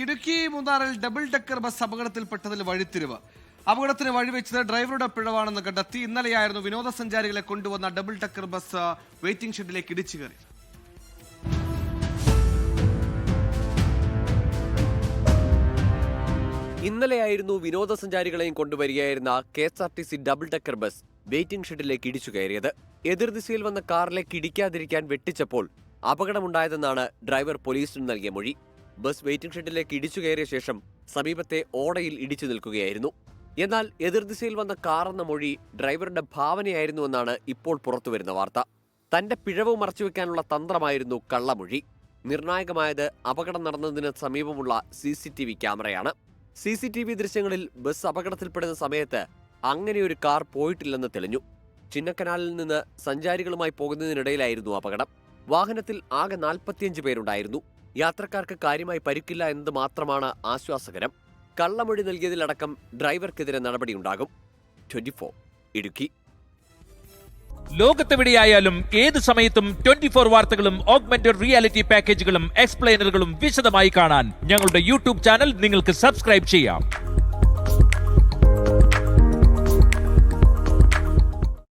ഇടുക്കി മൂന്നാറിൽ double decker bus അപകടത്തിൽപ്പെട്ടതിൽ വഴിത്തിരിവ്. അപകടത്തിന് വഴിവെച്ചത് ഡ്രൈവറുടെ പിഴവാണെന്ന് കണ്ടെത്തി ഇന്നലെയായിരുന്നു വിനോദസഞ്ചാരികളെ കൊണ്ടുവന്ന ഡബിൾ ഡെക്കർ ബസ് വെയിറ്റിംഗ് ഷെഡിലേക്ക് ഇടിച്ചു കയറി. ഇന്നലെയായിരുന്നു വിനോദസഞ്ചാരികളെയും കൊണ്ടുവരികയായിരുന്ന K S R T C double decker bus waiting ഷെഡിലേക്ക് ഇടിച്ചു കയറിയത്. എതിർദിശയിൽ വന്ന കാറിലേക്ക് ഇടിക്കാതിരിക്കാൻ വെട്ടിച്ചപ്പോൾ അപകടമുണ്ടായതെന്നാണ് ഡ്രൈവർ പോലീസിന് നൽകിയ മൊഴി. ബസ് വെയിറ്റിംഗ് ഷെഡിലേക്ക് ഇടിച്ചു കയറിയ ശേഷം സമീപത്തെ ഓടയിൽ ഇടിച്ചു നിൽക്കുകയായിരുന്നു. എന്നാൽ എതിർദിശയിൽ വന്ന കാറെന്ന മൊഴി ഡ്രൈവറുടെ ഭാവനയായിരുന്നുവെന്നാണ് ഇപ്പോൾ പുറത്തുവരുന്ന വാർത്ത. തന്റെ പിഴവ് മറച്ചുവെക്കാനുള്ള തന്ത്രമായിരുന്നു കള്ളമൊഴി. നിർണായകമായത് അപകടം നടന്നതിന് സമീപമുള്ള സി സി ടി വി ക്യാമറയാണ്. സി സി ടി വി ദൃശ്യങ്ങളിൽ ബസ് അപകടത്തിൽപ്പെടുന്ന സമയത്ത് അങ്ങനെയൊരു കാർ പോയിട്ടില്ലെന്ന് തെളിഞ്ഞു. ചിന്നക്കനാലിൽ നിന്ന് സഞ്ചാരികളുമായി പോകുന്നതിനിടയിലായിരുന്നു അപകടം. വാഹനത്തിൽ ആകെ നാൽപ്പത്തിയഞ്ച് പേരുണ്ടായിരുന്നു. യാത്രക്കാർക്ക് കാര്യമായി പരിക്കില്ല എന്നത് മാത്രമാണ് ആശ്വാസകരം. കള്ളമൊഴി നൽകിയതിലടക്കം ഡ്രൈവർക്കെതിരെ നടപടിയുണ്ടാകും. Twenty four Idukki. ലോകത്തെവിടെയായാലും ഏത് സമയത്തും ട്വന്റി ഫോർ വാർത്തകളും ഓഗ്മെന്റഡ് റിയാലിറ്റി പാക്കേജുകളും എക്സ്പ്ലെയിനറുകളും വിശദമായി കാണാൻ ഞങ്ങളുടെ യൂട്യൂബ് ചാനൽ നിങ്ങൾക്ക് സബ്സ്ക്രൈബ് ചെയ്യാം.